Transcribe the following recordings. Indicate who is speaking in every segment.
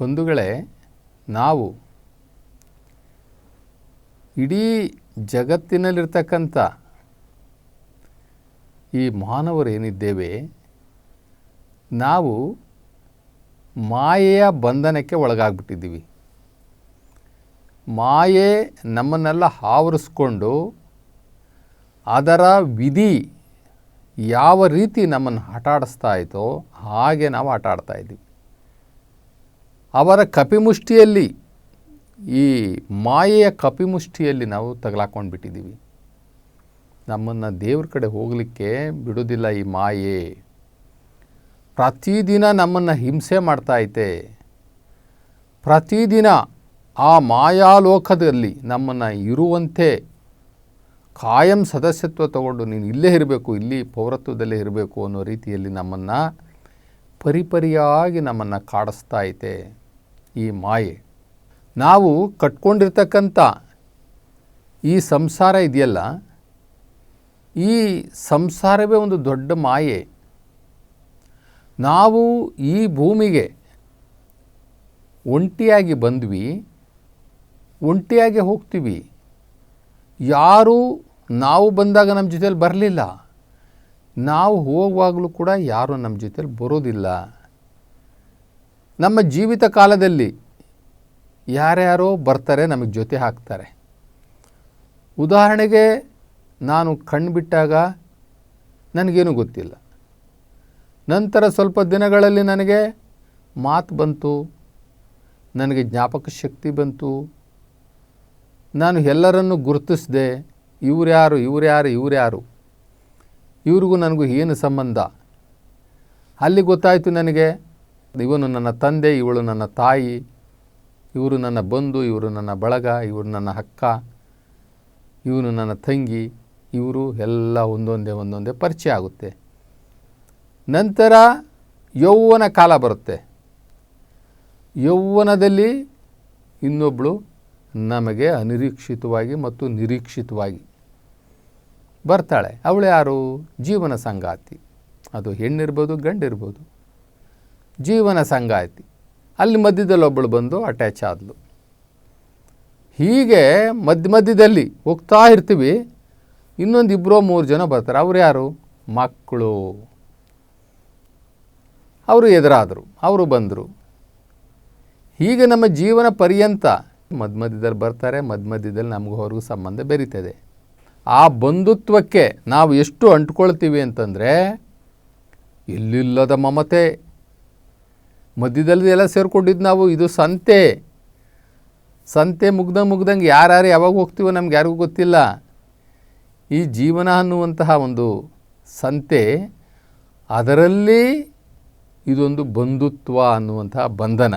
Speaker 1: ಬಂಧುಗಳೇ, ನಾವು ಇಡೀ ಜಗತ್ತಿನಲ್ಲಿರ್ತಕ್ಕಂಥ ಈ ಮಾನವರೇನಿದ್ದೇವೆ, ನಾವು ಮಾಯೆಯ ಬಂಧನಕ್ಕೆ ಒಳಗಾಗ್ಬಿಟ್ಟಿದ್ದೀವಿ. ಮಾಯೆ ನಮ್ಮನ್ನೆಲ್ಲ ಆವರಿಸ್ಕೊಂಡು ಅದರ ವಿಧಿ ಯಾವ ರೀತಿ ನಮ್ಮನ್ನು ಆಟಾಡಿಸ್ತಾ ಇತ್ತೋ ಹಾಗೆ ನಾವು ಆಟ ಇದ್ದೀವಿ. ಅವರ ಕಪಿಮುಷ್ಟಿಯಲ್ಲಿ, ಈ ಮಾಯೆಯ ಕಪಿಮುಷ್ಟಿಯಲ್ಲಿ ನಾವು ತಗಲಾಕೊಂಡು ಬಿಟ್ಟಿದ್ದೀವಿ ನಮ್ಮನ್ನು ದೇವ್ರ ಕಡೆ ಹೋಗಲಿಕ್ಕೆ ಬಿಡೋದಿಲ್ಲ ಈ ಮಾಯೆ. ಪ್ರತಿದಿನ ನಮ್ಮನ್ನು ಹಿಂಸೆ ಮಾಡ್ತಾ ಐತೆ. ಪ್ರತಿದಿನ ಆ ಮಾಯಾಲೋಕದಲ್ಲಿ ನಮ್ಮನ್ನು ಇರುವಂತೆ ಕಾಯಂ ಸದಸ್ಯತ್ವ ತಗೊಂಡು ನೀನು ಇಲ್ಲೇ ಇರಬೇಕು, ಇಲ್ಲಿ ಪೌರತ್ವದಲ್ಲೇ ಇರಬೇಕು ಅನ್ನೋ ರೀತಿಯಲ್ಲಿ ನಮ್ಮನ್ನು ಪರಿಪರಿಯಾಗಿ ನಮ್ಮನ್ನು ಕಾಡಿಸ್ತಾ ಐತೆ. ಈ ಮಾಯೆ. ನಾವು ಕಟ್ಕೊಂಡಿರ್ತಕ್ಕಂಥ ಈ ಸಂಸಾರ ಇದೆಯಲ್ಲ, ಈ ಸಂಸಾರವೇ ಒಂದು ದೊಡ್ಡ ಮಾಯೆ. ನಾವು ಈ ಭೂಮಿಗೆ ಒಂಟಿಯಾಗಿ ಬಂದ್ವಿ, ಒಂಟಿಯಾಗಿ ಹೋಗ್ತೀವಿ. ಯಾರೂ ನಾವು ಬಂದಾಗ ನಮ್ಮ ಜೊತೇಲಿ ಬರಲಿಲ್ಲ. ನಾವು ಹೋಗುವಾಗಲೂ ಕೂಡ ಯಾರೂ ನಮ್ಮ ಜೊತೇಲಿ ಬರೋದಿಲ್ಲ. ನಮ್ಮ ಜೀವಿತ ಕಾಲದಲ್ಲಿ ಯಾರ್ಯಾರೋ ಬರ್ತಾರೆ, ನಮಗೆ ಜೊತೆ ಹಾಕ್ತಾರೆ. ಉದಾಹರಣೆಗೆ ನಾನು ಕಣ್ಣು ಬಿಟ್ಟಾಗ ನನಗೇನು ಗೊತ್ತಿಲ್ಲ. ನಂತರ ಸ್ವಲ್ಪ ದಿನಗಳಲ್ಲಿ ನನಗೆ ಮಾತು ಬಂತು, ನನಗೆ ಜ್ಞಾಪಕ ಶಕ್ತಿ ಬಂತು. ನಾನು ಎಲ್ಲರನ್ನು ಗುರುತಿಸಿದೆ ಇವ್ರ್ಯಾರು ಯಾರು ಇವ್ರ್ಯಾರು ಇವ್ರು ಯಾರು. ಇವ್ರಿಗೂ ನನಗೂ ಏನು ಸಂಬಂಧ? ಅಲ್ಲಿ ಗೊತ್ತಾಯಿತು ನನಗೆ ಇವನು ನನ್ನ ತಂದೆ, ಇವಳು ನನ್ನ ತಾಯಿ, ಇವರು ನನ್ನ ಬಂಧು, ಇವರು ನನ್ನ ಬಳಗ, ಇವರು ನನ್ನ ಅಕ್ಕ, ಇವನು ನನ್ನ ತಂಗಿ, ಇವರು ಎಲ್ಲ ಒಂದೊಂದೇ ಒಂದೊಂದೇ ಪರಿಚಯ ಆಗುತ್ತೆ. ನಂತರ ಯೌವನ ಕಾಲ ಬರುತ್ತೆ. ಯೌವನದಲ್ಲಿ ಇನ್ನೊಬ್ಬಳು ನಮಗೆ ಅನಿರೀಕ್ಷಿತವಾಗಿ ಮತ್ತು ನಿರೀಕ್ಷಿತವಾಗಿ ಬರ್ತಾಳೆ. ಅವಳು ಯಾರು? ಜೀವನ ಸಂಗಾತಿ. ಅದು ಹೆಣ್ಣಿರ್ಬೋದು, ಗಂಡಿರ್ಬೋದು. ಜೀವನ ಸಂಗಾತಿ ಅಲ್ಲಿ ಮಧ್ಯದಲ್ಲಿ ಒಬ್ಬಳು ಬಂದು ಅಟ್ಯಾಚ್ ಆದಳು ಹೀಗೆ ಮಧ್ಯ ಮಧ್ಯದಲ್ಲಿ ಹೋಗ್ತಾ ಇರ್ತೀವಿ. ಇನ್ನೊಂದು ಇಬ್ಬರೋ ಮೂರು ಜನ ಬರ್ತಾರೆ. ಅವ್ರು ಯಾರು? ಮಕ್ಕಳು. ಅವರು ಎದುರಾದರು. ಅವರು ಬಂದರು. ಹೀಗೆ ನಮ್ಮ ಜೀವನ ಪರ್ಯಂತ ಮಧ್ಯ ಮಧ್ಯದಲ್ಲಿ ಬರ್ತಾರೆ. ಮಧ್ಯ ಮಧ್ಯದಲ್ಲಿ ನಮಗೂ ಅವ್ರಿಗೂ ಸಂಬಂಧ ಬೆರೀತದೆ. ಆ ಬಂಧುತ್ವಕ್ಕೆ ನಾವು ಎಷ್ಟು ಅಂಟ್ಕೊಳ್ತೀವಿ ಅಂತಂದರೆ ಎಲ್ಲಿಲ್ಲದ ಮಮತೆ. ಮಧ್ಯದಲ್ಲಿ ಎಲ್ಲ ಸೇರ್ಕೊಂಡಿದ್ದು ನಾವು, ಇದು ಸಂತೆ. ಸಂತೆ ಮುಗ್ದಂಗೆ ಮುಗ್ದಂಗೆ ಯಾರ್ಯಾರು ಯಾವಾಗ ಹೋಗ್ತೀವೋ ನಮ್ಗೆ ಯಾರಿಗೂ ಗೊತ್ತಿಲ್ಲ. ಈ ಜೀವನ ಅನ್ನುವಂತಹ ಒಂದು ಸಂತೆ, ಅದರಲ್ಲಿ ಇದೊಂದು ಬಂಧುತ್ವ ಅನ್ನುವಂತಹ ಬಂಧನ.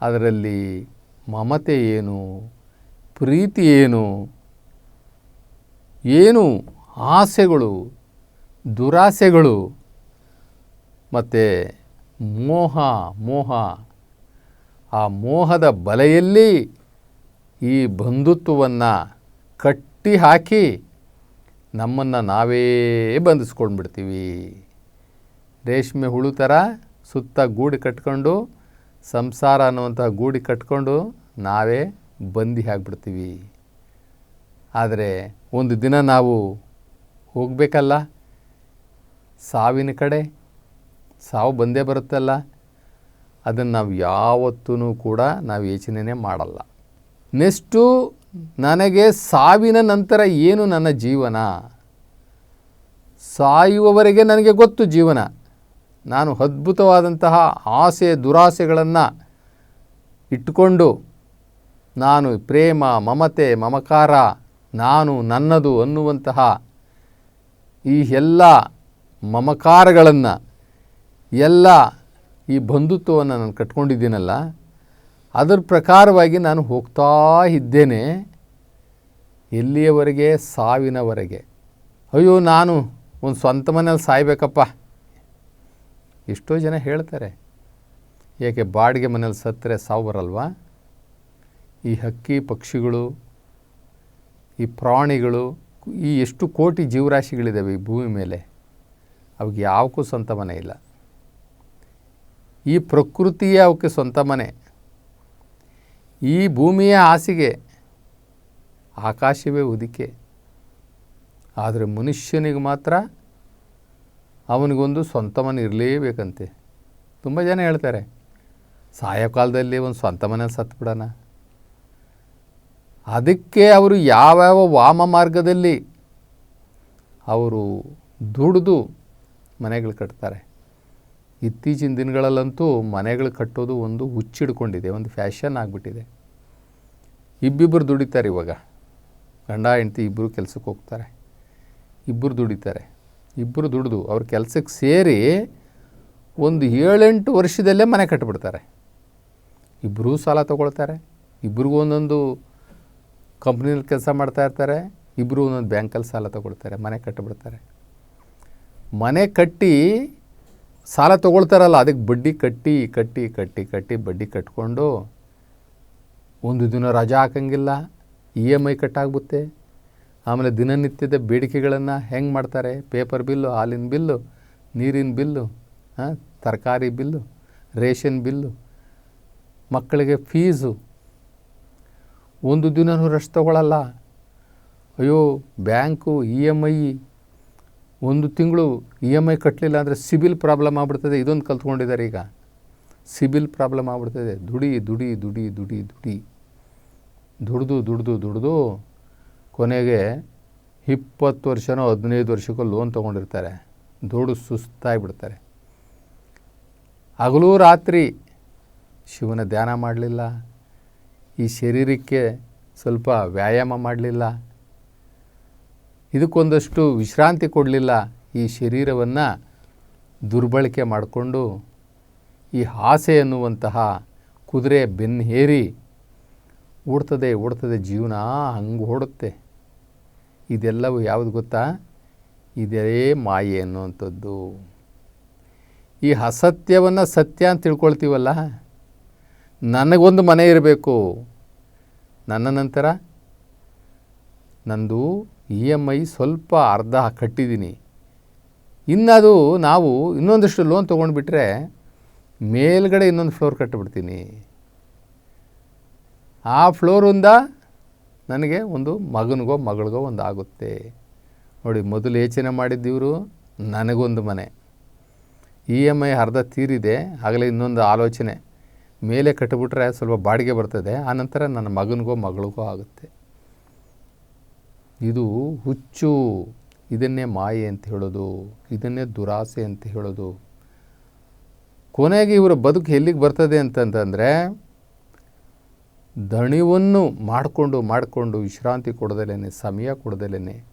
Speaker 1: ಅದರಲ್ಲಿ ಮಮತೆ ಏನು, ಪ್ರೀತಿ ಏನು ಏನು ಆಸೆಗಳು, ದುರಾಸೆಗಳು, ಮತ್ತು ಮೋಹ ಮೋಹ. ಆ ಮೋಹದ ಬಲೆಯಲ್ಲಿ ಈ ಬಂಧುತ್ವವನ್ನು ಕಟ್ಟಿ ಹಾಕಿ ನಮ್ಮನ್ನು ನಾವೇ ಬಂಧಿಸ್ಕೊಂಡ್ಬಿಡ್ತೀವಿ. ರೇಷ್ಮೆ ಹುಳು ಥರ ಸುತ್ತ ಗೂಡು ಕಟ್ಕೊಂಡು, ಸಂಸಾರ ಅನ್ನುವಂಥ ಗೂಡಿ ಕಟ್ಕೊಂಡು ನಾವೇ ಬಂದಿ ಆಗಿಬಿಡ್ತೀವಿ. ಆದರೆ ಒಂದು ದಿನ ನಾವು ಹೋಗಬೇಕಲ್ಲ, ಸಾವಿನ ಕಡೆ ಸಾವು ಬಂದೇ ಬರುತ್ತಲ್ಲ, ಅದನ್ನು ನಾವು ಯಾವತ್ತೂ ಕೂಡ ನಾವು ಯೋಚನೆ ಮಾಡಲ್ಲ. ನೆಕ್ಸ್ಟು ನನಗೆ ಸಾವಿನ ನಂತರ ಏನು ನನ್ನ ಜೀವನ? ಸಾಯುವವರೆಗೆ ನನಗೆ ಗೊತ್ತು ಜೀವನ. ನಾನು ಅದ್ಭುತವಾದಂತಹ ಆಸೆ, ದುರಾಸೆಗಳನ್ನು ಇಟ್ಟುಕೊಂಡು ನಾನು ಪ್ರೇಮ, ಮಮತೆ, ಮಮಕಾರ, ನಾನು ನನ್ನದು ಅನ್ನುವಂತಹ ಈ ಎಲ್ಲ ಮಮಕಾರಗಳನ್ನು ಎಲ್ಲ ಈ ಬಂಧುತ್ವವನ್ನು ನಾನು ಕಟ್ಕೊಂಡಿದ್ದೀನಲ್ಲ, ಅದರ ಪ್ರಕಾರವಾಗಿ ನಾನು ಹೋಗ್ತಾ ಇದ್ದೇನೆ ಎಲ್ಲಿಯವರೆಗೆ? ಸಾವಿನವರೆಗೆ. ಅಯ್ಯೋ, ನಾನು ಒಂದು ಸ್ವಂತ ಮನೇಲಿ ಸಾಯ್ಬೇಕಪ್ಪ. ಎಷ್ಟೋ ಜನ ಹೇಳ್ತಾರೆ, ಏಕೆ ಬಾಡಿಗೆ ಮನೇಲಿ ಸತ್ತರೆ ಸಾವು ಬರಲ್ವಾ? ಈ ಹಕ್ಕಿ ಪಕ್ಷಿಗಳು, ಈ ಪ್ರಾಣಿಗಳು, ಈ ಎಷ್ಟು ಕೋಟಿ ಜೀವರಾಶಿಗಳಿದ್ದಾವೆ ಈ ಭೂಮಿ ಮೇಲೆ. ಅವಾಗ ಯಾವಕ್ಕೂ ಸ್ವಂತ ಮನೆ ಇಲ್ಲ. ಈ ಪ್ರಕೃತಿಯೇ ಅವಕ್ಕೆ ಸ್ವಂತ ಮನೆ. ಈ ಭೂಮಿಯ ಹಾಸಿಗೆ ಆಕಾಶವೇ ಉದಿಕೆ ಆದರೆ ಮನುಷ್ಯನಿಗೆ ಮಾತ್ರ ಅವನಿಗೊಂದು ಸ್ವಂತ ಮನೆ ಇರಲೇಬೇಕಂತೆ. ತುಂಬ ಜನ ಹೇಳ್ತಾರೆ ಸಾಯಕಾಲದಲ್ಲಿ ಒಂದು ಸ್ವಂತ ಮನೇಲಿ ಸತ್ತು ಬಿಡೋಣ. ಅದಕ್ಕೆ ಅವರು ಯಾವ್ಯಾವ ವಾಮ ಮಾರ್ಗದಲ್ಲಿ ಅವರು ದುಡಿದು ಮನೆಗಳು ಕಟ್ತಾರೆ. ಇತ್ತೀಚಿನ ದಿನಗಳಲ್ಲಂತೂ ಮನೆಗಳು ಕಟ್ಟೋದು ಒಂದು ಹುಚ್ಚಿಡ್ಕೊಂಡಿದೆ, ಒಂದು ಫ್ಯಾಷನ್ ಆಗಿಬಿಟ್ಟಿದೆ. ಇಬ್ಬಿಬ್ಬರು ದುಡಿತಾರೆ ಇವಾಗ. ಗಂಡ, ಹೆಂಡ್ತಿ ಇಬ್ಬರು ಕೆಲಸಕ್ಕೆ ಹೋಗ್ತಾರೆ. ಇಬ್ಬರು ದುಡಿತಾರೆ. ಇಬ್ಬರು ದುಡಿದು ಅವ್ರ ಕೆಲಸಕ್ಕೆ ಸೇರಿ ಒಂದು ಏಳೆಂಟು ವರ್ಷದಲ್ಲೇ ಮನೆ ಕಟ್ಟಿಬಿಡ್ತಾರೆ ಇಬ್ಬರೂ ಸಾಲ ತೊಗೊಳ್ತಾರೆ ಇಬ್ಬರಿಗೂ ಒಂದೊಂದು ಕಂಪ್ನಿಯಲ್ಲಿ ಕೆಲಸ ಮಾಡ್ತಾ ಇರ್ತಾರೆ ಇಬ್ಬರು ಒಂದೊಂದು ಬ್ಯಾಂಕಲ್ಲಿ ಸಾಲ ತೊಗೊಳ್ತಾರೆ, ಮನೆ ಕಟ್ಟಿಬಿಡ್ತಾರೆ ಮನೆ ಕಟ್ಟಿ ಸಾಲ ತೊಗೊಳ್ತಾರಲ್ಲ, ಅದಕ್ಕೆ ಬಡ್ಡಿ ಕಟ್ಟಿ ಕಟ್ಟಿ ಕಟ್ಟಿ ಕಟ್ಟಿ ಬಡ್ಡಿ ಕಟ್ಕೊಂಡು ಒಂದು ದಿನ ರಜಾ ಹಾಕಂಗಿಲ್ಲ ಇ ಎಂ ಐ ಕಟ್ಟಾಗ್ಬುತ್ತೆ ಆಮೇಲೆ ದಿನನಿತ್ಯದ ಬೇಡಿಕೆಗಳನ್ನು ಹೆಂಗೆ ಮಾಡ್ತಾರೆ? ಪೇಪರ್ ಬಿಲ್ಲು, ಹಾಲಿನ ಬಿಲ್ಲು, ನೀರಿನ ಬಿಲ್ಲು ಹಾಂ ತರಕಾರಿ ಬಿಲ್ಲು, ರೇಷನ್ ಬಿಲ್ಲು, ಮಕ್ಕಳಿಗೆ ಫೀಸು. ಒಂದು ದಿನವೂ ರಶ್ ತೊಗೊಳಲ್ಲ. ಅಯ್ಯೋ, ಬ್ಯಾಂಕು ಇ ಎಂ ಐ ಒಂದು ತಿಂಗಳು ಇ ಎಂ ಐ ಕಟ್ಟಲಿಲ್ಲ ಅಂದರೆ ಸಿಬಿಲ್ ಪ್ರಾಬ್ಲಮ್ ಆಗ್ಬಿಡ್ತದೆ, ಇದೊಂದು ಕಲ್ತ್ಕೊಂಡಿದ್ದಾರೆ ಈಗ. ಸಿಬಿಲ್ ಪ್ರಾಬ್ಲಮ್ ಆಗ್ಬಿಡ್ತದೆ. ದುಡಿ ದುಡಿ ದುಡಿ ದುಡಿ ದುಡಿ. ದುಡ್ದು ದುಡ್ದು ದುಡ್ದು ಕೊನೆಗೆ ಇಪ್ಪತ್ತು ವರ್ಷನೋ ಹದಿನೈದು ವರ್ಷಕ್ಕೂ ಲೋನ್ ತೊಗೊಂಡಿರ್ತಾರೆ. ದುಡ್ಡು ಸುಸ್ತಾಗಿಬಿಡ್ತಾರೆ. ಹಗಲೂ ರಾತ್ರಿ ಶಿವನ ಧ್ಯಾನ ಮಾಡಲಿಲ್ಲ. ಈ ಶರೀರಕ್ಕೆ ಸ್ವಲ್ಪ ವ್ಯಾಯಾಮ ಮಾಡಲಿಲ್ಲ. ಇದಕ್ಕೊಂದಷ್ಟು ವಿಶ್ರಾಂತಿ ಕೊಡಲಿಲ್ಲ ಈ ಶರೀರವನ್ನು ದುರ್ಬಳಕೆ ಮಾಡಿಕೊಂಡು ಈ ಆಸೆ ಅನ್ನುವಂತಹ ಕುದುರೆ ಬೆನ್ನೇರಿ ಓಡ್ತದೆ ಓಡ್ತದೆ ಜೀವನ ಹಂಗೆ ಓಡುತ್ತೆ. ಇದೆಲ್ಲವೂ ಯಾವುದು ಗೊತ್ತಾ? ಇದೇ ಮಾಯೆ ಅನ್ನುವಂಥದ್ದು ಈ ಅಸತ್ಯವನ್ನು ಸತ್ಯ ಅಂತ ತಿಳ್ಕೊಳ್ತೀವಲ್ಲ? ನನಗೊಂದು ಮನೆ ಇರಬೇಕು. ನನ್ನ ನಂತರ ನಂದು ಇ ಎಂ ಐ ಸ್ವಲ್ಪ ಅರ್ಧ ಕಟ್ಟಿದ್ದೀನಿ. ಇನ್ನದು ನಾವು ಇನ್ನೊಂದಷ್ಟು ಲೋನ್ ತೊಗೊಂಡ್ಬಿಟ್ರೆ ಮೇಲ್ಗಡೆ ಇನ್ನೊಂದು ಫ್ಲೋರ್ ಕಟ್ಟಿಬಿಡ್ತೀನಿ ಆ ಫ್ಲೋರಿಂದ ನನಗೆ ಒಂದು ಮಗನಿಗೋ ಮಗಳಿಗೋ ಒಂದು ಆಗುತ್ತೆ. ನೋಡಿ, ಮೊದಲು ಯೋಚನೆ ಮಾಡಿದ್ದಿವರು ನನಗೊಂದು ಮನೆ. ಇ ಎಂ ಐ ಅರ್ಧ ತೀರಿದೆ, ಆಗಲೇ ಇನ್ನೊಂದು ಆಲೋಚನೆ. ಮೇಲೆ ಕಟ್ಟಿಬಿಟ್ರೆ ಸ್ವಲ್ಪ ಬಾಡಿಗೆ ಬರ್ತದೆ, ಆನಂತರ ನನ್ನ ಮಗನಿಗೋ ಮಗಳಿಗೋ ಆಗುತ್ತೆ. ಇದು ಹುಚ್ಚು, ಇದನ್ನೇ ಮಾಯೆ ಅಂತ ಹೇಳೋದು, ಇದನ್ನೇ ದುರಾಸೆ ಅಂತ ಹೇಳೋದು. ಕೊನೆಗೆ ಇವರ ಬದುಕು ಎಲ್ಲಿಗೆ ಬರ್ತದೆ ಅಂತಂತಂದರೆ, ದಣಿವನ್ನು ಮಾಡಿಕೊಂಡು ಮಾಡಿಕೊಂಡು ವಿಶ್ರಾಂತಿ ಕೊಡದಲೇ ಸಮಯ ಕೊಡದಲೇ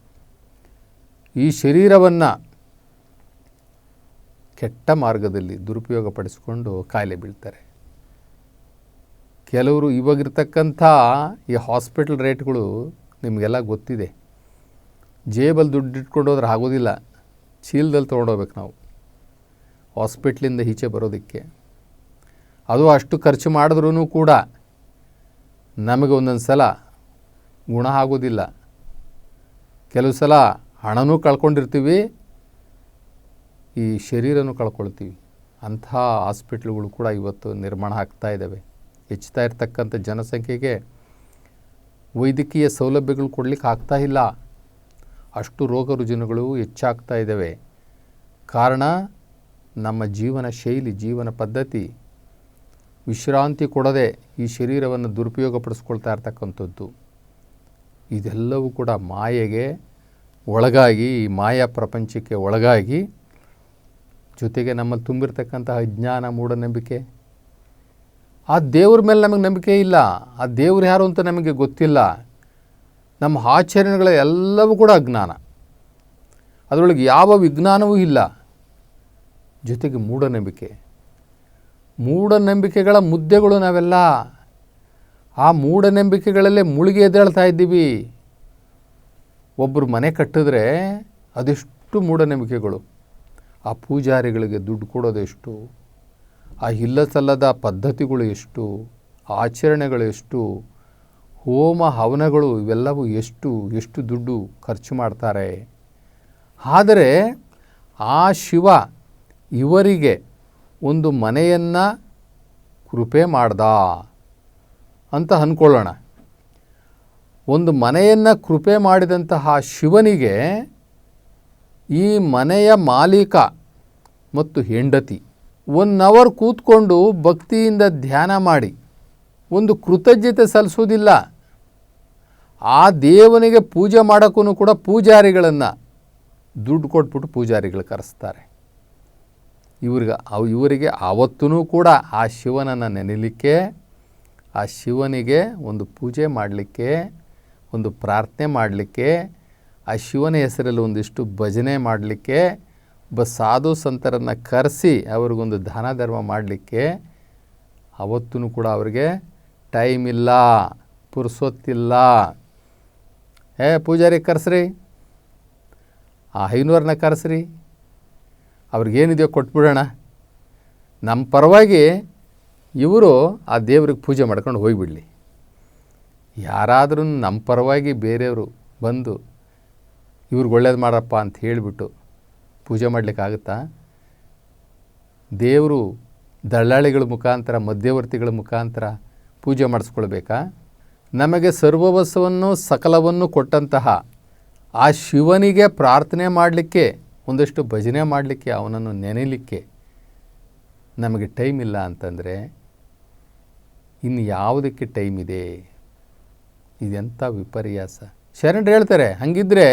Speaker 1: ಈ ಶರೀರವನ್ನು ಕೆಟ್ಟ ಮಾರ್ಗದಲ್ಲಿ ದುರುಪಯೋಗ ಪಡಿಸಿಕೊಂಡು ಕಾಯಿಲೆ ಬೀಳ್ತಾರೆ. ಕೆಲವರು ಇವಾಗಿರ್ತಕ್ಕಂಥ ಈ ಹಾಸ್ಪಿಟಲ್ ರೇಟ್ಗಳು ನಿಮಗೆಲ್ಲ ಗೊತ್ತಿದೆ. ಜೇಬಲ್ಲಿ ದುಡ್ಡು ಇಟ್ಕೊಂಡು ಹೋದ್ರೆ ಆಗೋದಿಲ್ಲ. ಚೀಲದಲ್ಲಿ ತೊಗೊಂಡೋಗ್ಬೇಕು ನಾವು. ಹಾಸ್ಪಿಟ್ಲಿಂದ ಈಚೆ ಬರೋದಕ್ಕೆ. ಅದು ಅಷ್ಟು ಖರ್ಚು ಮಾಡಿದ್ರೂ ಕೂಡ ನಮಗೆ ಒಂದೊಂದು ಸಲ ಗುಣ ಆಗೋದಿಲ್ಲ. ಕೆಲವು ಸಲ ಹಣನೂ ಕಳ್ಕೊಂಡಿರ್ತೀವಿ, ಈ ಶರೀರನೂ ಕಳ್ಕೊಳ್ತೀವಿ. ಅಂಥ ಹಾಸ್ಪಿಟ್ಲ್ಗಳು ಕೂಡ ಇವತ್ತು ನಿರ್ಮಾಣ ಆಗ್ತಾ ಇದ್ದಾವೆ ಹೆಚ್ಚುತ್ತಾ ಇರ್ತಕ್ಕಂಥ ಜನಸಂಖ್ಯೆಗೆ ವೈದ್ಯಕೀಯ ಸೌಲಭ್ಯಗಳು ಕೊಡಲಿಕ್ಕೆ ಆಗ್ತಾ ಇಲ್ಲ. ಅಷ್ಟು ರೋಗ ರುಜಿನಗಳು ಹೆಚ್ಚಾಗ್ತಾ ಇದ್ದಾವೆ. ಕಾರಣ, ನಮ್ಮ ಜೀವನ ಶೈಲಿ, ಜೀವನ ಪದ್ಧತಿ ವಿಶ್ರಾಂತಿ ಕೊಡದೆ ಈ ಶರೀರವನ್ನು ದುರುಪಯೋಗಪಡಿಸ್ಕೊಳ್ತಾ ಇರ್ತಕ್ಕಂಥದ್ದು. ಇದೆಲ್ಲವೂ ಕೂಡ ಮಾಯೆಗೆ ಒಳಗಾಗಿ, ಈ ಮಾಯಾ ಪ್ರಪಂಚಕ್ಕೆ ಒಳಗಾಗಿ ಜೊತೆಗೆ ನಮ್ಮಲ್ಲಿ ತುಂಬಿರ್ತಕ್ಕಂತಹ ಅಜ್ಞಾನ ಮೂಢನಂಬಿಕೆ. ಆ ದೇವ್ರ ಮೇಲೆ ನಮಗೆ ನಂಬಿಕೆ ಇಲ್ಲ. ಆ ದೇವ್ರು ಯಾರು ಅಂತ ನಮಗೆ ಗೊತ್ತಿಲ್ಲ. ನಮ್ಮ ಆಚರಣೆಗಳ ಎಲ್ಲವೂ ಕೂಡ ಅಜ್ಞಾನ. ಅದರೊಳಗೆ ಯಾವ ವಿಜ್ಞಾನವೂ ಇಲ್ಲ. ಜೊತೆಗೆ ಮೂಢನಂಬಿಕೆ. ಮೂಢನಂಬಿಕೆಗಳ ಮುದ್ದೆಗಳು ನಾವೆಲ್ಲ. ಆ ಮೂಢನಂಬಿಕೆಗಳಲ್ಲೇ ಮುಳುಗಿ ಎದ್ದೇಳ್ತಾ ಇದ್ದೀವಿ. ಒಬ್ಬರು ಮನೆ ಕಟ್ಟಿದ್ರೆ ಅದೆಷ್ಟು ಮೂಢನಂಬಿಕೆಗಳು. ಆ ಪೂಜಾರಿಗಳಿಗೆ ದುಡ್ಡು ಕೊಡೋದೆಷ್ಟು ಆ ಇಲ್ಲಸಲ್ಲದ ಪದ್ಧತಿಗಳು ಎಷ್ಟು? ಆಚರಣೆಗಳು ಎಷ್ಟು? ಹೋಮ ಹವನಗಳು ಇವೆಲ್ಲವೂ ಎಷ್ಟು ಎಷ್ಟು ದುಡ್ಡು ಖರ್ಚು ಮಾಡ್ತಾರೆ. ಆದರೆ ಆ ಶಿವ ಇವರಿಗೆ ಒಂದು ಮನೆಯನ್ನು ಕೃಪೆ ಮಾಡ್ದ ಅಂತ ಅಂದ್ಕೊಳ್ಳೋಣ ಒಂದು ಮನೆಯನ್ನು ಕೃಪೆ ಮಾಡಿದಂತಹ ಶಿವನಿಗೆ ಈ ಮನೆಯ ಮಾಲೀಕ ಮತ್ತು ಹೆಂಡತಿ ಒನ್ ಅವರ್ ಕೂತ್ಕೊಂಡು ಭಕ್ತಿಯಿಂದ ಧ್ಯಾನ ಮಾಡಿ ಒಂದು ಕೃತಜ್ಞತೆ ಸಲ್ಲಿಸೋದಿಲ್ಲ ಆ ದೇವನಿಗೆ ಪೂಜೆ ಮಾಡೋಕ್ಕೂ ಕೂಡ ಪೂಜಾರಿಗಳನ್ನು ದುಡ್ಡು ಕೊಟ್ಬಿಟ್ಟು ಪೂಜಾರಿಗಳು ಕರೆಸ್ತಾರೆ. ಇವ್ರಿಗೆ ಅವ ಇವರಿಗೆ ಆವತ್ತೂ ಕೂಡ ಆ ಶಿವನನ್ನು ನೆನೆಯಲಿಕ್ಕೆ ಆ ಶಿವನಿಗೆ ಒಂದು ಪೂಜೆ ಮಾಡಲಿಕ್ಕೆ, ಒಂದು ಪ್ರಾರ್ಥನೆ ಮಾಡಲಿಕ್ಕೆ, ಆ ಶಿವನ ಹೆಸರಲ್ಲಿ ಒಂದಿಷ್ಟು ಭಜನೆ ಮಾಡಲಿಕ್ಕೆ ಒಬ್ಬ ಸಾಧು ಸಂತರನ್ನು ಕರೆಸಿ ಅವ್ರಿಗೊಂದು ದಾನ ಧರ್ಮ ಮಾಡಲಿಕ್ಕೆ ಅವತ್ತೂ ಕೂಡ ಅವ್ರಿಗೆ ಟೈಮ್ ಇಲ್ಲ ಪುರ್ಸೊತ್ತಿಲ್ಲ. ಏ ಪೂಜಾರಿ ಕರೆಸ್ರಿ. ಆ ಐನೂರನ್ನ ಕರೆಸ್ರಿ. ಅವ್ರಿಗೇನಿದೆಯೋ ಕೊಟ್ಬಿಡೋಣ. ನಮ್ಮ ಪರವಾಗಿ ಇವರು ಆ ದೇವ್ರಿಗೆ ಪೂಜೆ ಮಾಡ್ಕೊಂಡು ಹೋಗಿಬಿಡಲಿ. ಯಾರಾದರೂ ನಮ್ಮ ಪರವಾಗಿ ಬೇರೆಯವರು ಬಂದು ಇವ್ರಿಗೆ ಒಳ್ಳೇದು ಮಾಡಪ್ಪ ಅಂತ ಹೇಳಿಬಿಟ್ಟು ಪೂಜೆ ಮಾಡಲಿಕ್ಕಾಗುತ್ತಾ ದೇವರು ದಳ್ಳಾಳಿಗಳ ಮುಖಾಂತರ, ಮಧ್ಯವರ್ತಿಗಳ ಮುಖಾಂತರ ಪೂಜೆ ಮಾಡಿಸ್ಕೊಳ್ಬೇಕಾ? ನಮಗೆ ಸರ್ವವಸ್ಸವನ್ನು ಸಕಲವನ್ನು ಕೊಟ್ಟಂತಹ ಆ ಶಿವನಿಗೆ ಪ್ರಾರ್ಥನೆ ಮಾಡಲಿಕ್ಕೆ, ಒಂದಷ್ಟು ಭಜನೆ ಮಾಡಲಿಕ್ಕೆ, ಅವನನ್ನು ನೆನೆಯಲಿಕ್ಕೆ ನಮಗೆ ಟೈಮ್ ಇಲ್ಲ ಅಂತಂದರೆ ಇನ್ನು ಯಾವುದಕ್ಕೆ ಟೈಮ್ ಇದೆ? ಇದೆಂಥ ವಿಪರ್ಯಾಸ. ಶರಣರು ಹೇಳ್ತಾರೆ ಹಾಗಿದ್ದರೆ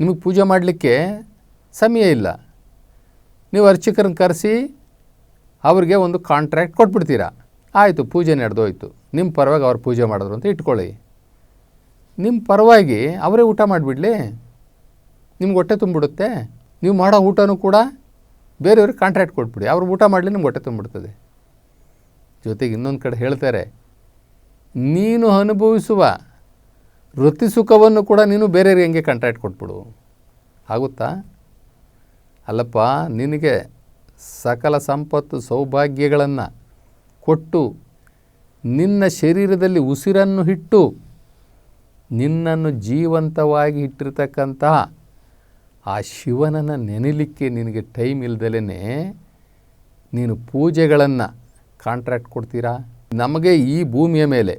Speaker 1: ನಿಮಗೆ ಪೂಜೆ ಮಾಡಲಿಕ್ಕೆ ಸಮಯ ಇಲ್ಲ. ನೀವು ಅರ್ಚಕರನ್ನ ಕರೆಸಿ ಅವ್ರಿಗೆ ಒಂದು ಕಾಂಟ್ರ್ಯಾಕ್ಟ್ ಕೊಟ್ಬಿಡ್ತೀರಾ? ಆಯಿತು, ಪೂಜೆ ನಡೆದೋಯ್ತು. ನಿಮ್ಮ ಪರವಾಗಿ ಅವ್ರು ಪೂಜೆ ಮಾಡಿದ್ರು ಅಂತ ಇಟ್ಕೊಳ್ಳಿ. ನಿಮ್ಮ ಪರವಾಗಿ ಅವರೇ ಊಟ ಮಾಡಿಬಿಡಲಿ. ನಿಮ್ಗೆ ಹೊಟ್ಟೆ ತುಂಬಿಡುತ್ತೆ. ನೀವು ಮಾಡೋ ಊಟನೂ ಕೂಡ ಬೇರೆಯವ್ರಿಗೆ ಕಾಂಟ್ರಾಕ್ಟ್ ಕೊಟ್ಬಿಡಿ. ಅವ್ರು ಊಟ ಮಾಡಲಿ ನಿಮ್ಗೆ ಹೊಟ್ಟೆ ತುಂಬಿಡ್ತದೆ. ಜೊತೆಗೆ ಇನ್ನೊಂದು ಕಡೆ ಹೇಳ್ತಾರೆ, ನೀನು ಅನುಭವಿಸುವ ವೃತ್ತಿ ಸುಖವನ್ನು ಕೂಡ ನೀನು ಬೇರೆಯವ್ರಿಗೆ ಹೆಂಗೆ ಕಾಂಟ್ರಾಕ್ಟ್ ಕೊಟ್ಬಿಡು. ಆಗುತ್ತಾ? ಅಲ್ಲಪ್ಪ, ನಿನಗೆ ಸಕಲ ಸಂಪತ್ತು, ಸೌಭಾಗ್ಯಗಳನ್ನು ಕೊಟ್ಟು ನಿನ್ನ ಶರೀರದಲ್ಲಿ ಉಸಿರನ್ನು ಇಟ್ಟು ನಿನ್ನನ್ನು ಜೀವಂತವಾಗಿ ಇಟ್ಟಿರ್ತಕ್ಕಂತಹ ಆ ಶಿವನನ್ನು ನೆನೆಲಿಕ್ಕೆ ನಿನಗೆ ಟೈಮ್ ಇಲ್ಲದಲೇ ನೀನು ಪೂಜೆಗಳನ್ನು ಕಾಂಟ್ರಾಕ್ಟ್ ಕೊಡ್ತೀರಾ? ನಮಗೆ ಈ ಭೂಮಿಯ ಮೇಲೆ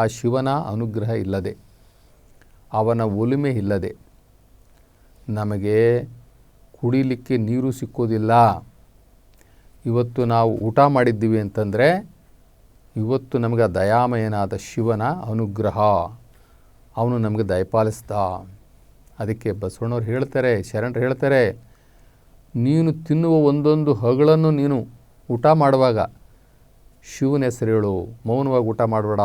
Speaker 1: ಆ ಶಿವನ ಅನುಗ್ರಹ ಇಲ್ಲದೆ, ಅವನ ಒಲುಮೆ ಇಲ್ಲದೆ ನಮಗೆ ಕುಡಿಲಿಕ್ಕೆ ನೀರು ಸಿಕ್ಕೋದಿಲ್ಲ. ಇವತ್ತು ನಾವು ಊಟ ಮಾಡಿದ್ದೀವಿ ಅಂತಂದರೆ ಇವತ್ತು ನಮಗೆ ದಯಾಮಯನಾದ ಶಿವನ ಅನುಗ್ರಹ. ಅವನು ನಮಗೆ ದಯಪಾಲಿಸ್ದ. ಅದಕ್ಕೆ ಬಸವಣ್ಣವ್ರು ಹೇಳ್ತಾರೆ, ಶರಣರು ಹೇಳ್ತಾರೆ, ನೀನು ತಿನ್ನುವ ಒಂದೊಂದು ಹಗಳನ್ನು ನೀನು ಊಟ ಮಾಡುವಾಗ ಶಿವನ ಹೆಸರು ಹೇಳು. ಮೌನವಾಗಿ ಊಟ ಮಾಡಬೇಡ.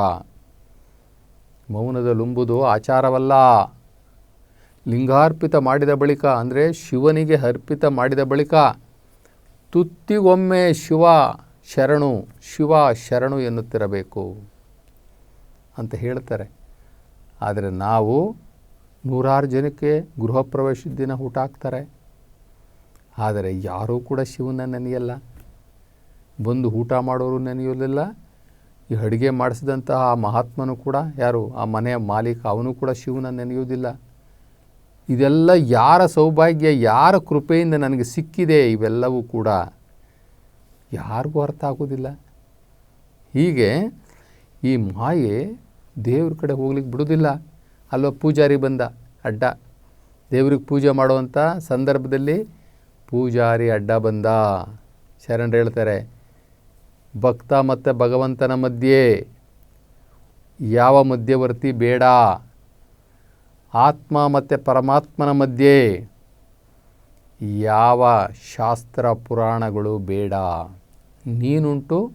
Speaker 1: ಮೌನದಲ್ಲುಂಬುದು ಆಚಾರವಲ್ಲ. ಲಿಂಗಾರ್ಪಿತ ಮಾಡಿದ ಬಳಿಕ ಅಂದರೆ ಶಿವನಿಗೆ ಅರ್ಪಿತ ಮಾಡಿದ ಬಳಿಕ ತುತ್ತಿಗೊಮ್ಮೆ ಶಿವ ಶರಣು ಶಿವ ಶರಣು ಎನ್ನುತ್ತಿರಬೇಕು ಅಂತ ಹೇಳ್ತಾರೆ. ಆದರೆ ನಾವು ನೂರಾರು ಜನಕ್ಕೆ ಗೃಹ ಪ್ರವೇಶದ ದಿನ ಊಟ ಹಾಕ್ತಾರೆ. ಆದರೆ ಯಾರೂ ಕೂಡ ಶಿವನ ನೆನೆಯಲ್ಲ. ಬಂದು ಊಟ ಮಾಡೋರು ನೆನೆಯೋದಿಲ್ಲ. ಈ ಅಡುಗೆ ಮಾಡಿಸಿದಂತಹ ಆ ಮಹಾತ್ಮನು ಕೂಡ ಯಾರು? ಆ ಮನೆಯ ಮಾಲೀಕ, ಅವನು ಕೂಡ ಶಿವನ ನೆನೆಯೋದಿಲ್ಲ. ಇದೆಲ್ಲ ಯಾರ ಸೌಭಾಗ್ಯ, ಯಾರ ಕೃಪೆಯಿಂದ ನನಗೆ ಸಿಕ್ಕಿದೆ ಇವೆಲ್ಲವೂ ಕೂಡ ಯಾರಿಗೂ ಅರ್ಥ ಆಗೋದಿಲ್ಲ. ಹೀಗೆ ಈ ಮಾಯೆ ದೇವ್ರ ಕಡೆ ಹೋಗ್ಲಿಕ್ಕೆ ಬಿಡೋದಿಲ್ಲ ಅಲ್ವ ಪೂಜಾರಿ ಬಂದ ಅಡ್ಡ. ದೇವ್ರಿಗೆ ಪೂಜೆ ಮಾಡುವಂಥ ಸಂದರ್ಭದಲ್ಲಿ ಪೂಜಾರಿ ಅಡ್ಡ ಬಂದ. ಶರಣರು ಹೇಳ್ತಾರೆ, ಭಕ್ತ ಮತ್ತು ಭಗವಂತನ ಮಧ್ಯೆ ಯಾವ ಮಧ್ಯವರ್ತಿ ಬೇಡ. ಆತ್ಮ ಮತ್ತು ಪರಮಾತ್ಮನ ಮಧ್ಯೆ ಯಾವ ಶಾಸ್ತ್ರ ಪುರಾಣಗಳು ಬೇಡ. ನೀನುಂಟು,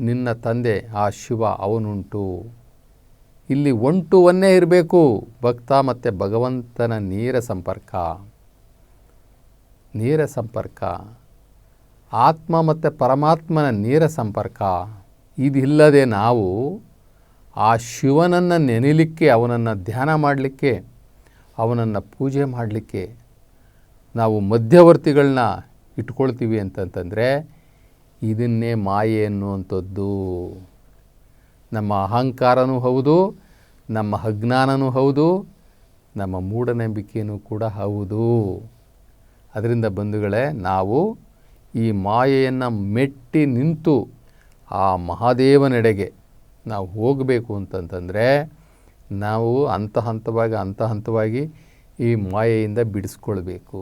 Speaker 1: ನಿನ್ನ ತಂದೆ ಆ ಶಿವ ಅವನುಂಟು. ಇಲ್ಲಿ ಒಂಟು ಒನ್ನೇ ಇರಬೇಕು, ಭಕ್ತ ಮತ್ತು ಭಗವಂತನ ನೇರ ಸಂಪರ್ಕ. ನೇರ ಸಂಪರ್ಕ. ಆತ್ಮ ಮತ್ತು ಪರಮಾತ್ಮನ ನೇರ ಸಂಪರ್ಕ. ಇದಿಲ್ಲದೆ ನಾವು ಆ ಶಿವನನ್ನು ನೆನೆಯಲಿಕ್ಕೆ ಅವನನ್ನು ಧ್ಯಾನ ಮಾಡಲಿಕ್ಕೆ, ಅವನನ್ನು ಪೂಜೆ ಮಾಡಲಿಕ್ಕೆ ನಾವು ಮಧ್ಯವರ್ತಿಗಳನ್ನ ಇಟ್ಕೊಳ್ತೀವಿ ಅಂತಂತಂದರೆ, ಇದನ್ನೇ ಮಾಯೆ ಅನ್ನುವಂಥದ್ದು. ನಮ್ಮ ಅಹಂಕಾರನೂ ಹೌದು, ನಮ್ಮ ಅಜ್ಞಾನನೂ ಹೌದು, ನಮ್ಮ ಮೂಢನಂಬಿಕೆಯೂ ಕೂಡ ಹೌದು. ಅದರಿಂದ ಬಂಧುಗಳೇ, ನಾವು ಈ ಮಾಯೆಯನ್ನು ಮೆಟ್ಟಿ ನಿಂತು ಆ ಮಹಾದೇವನೆಡೆಗೆ ನಾವು ಹೋಗಬೇಕು ಅಂತಂತಂದರೆ ನಾವು ಹಂತ ಹಂತವಾಗಿ ಹಂತ ಹಂತವಾಗಿ ಈ ಮಾಯೆಯಿಂದ ಬಿಡಿಸ್ಕೊಳ್ಬೇಕು.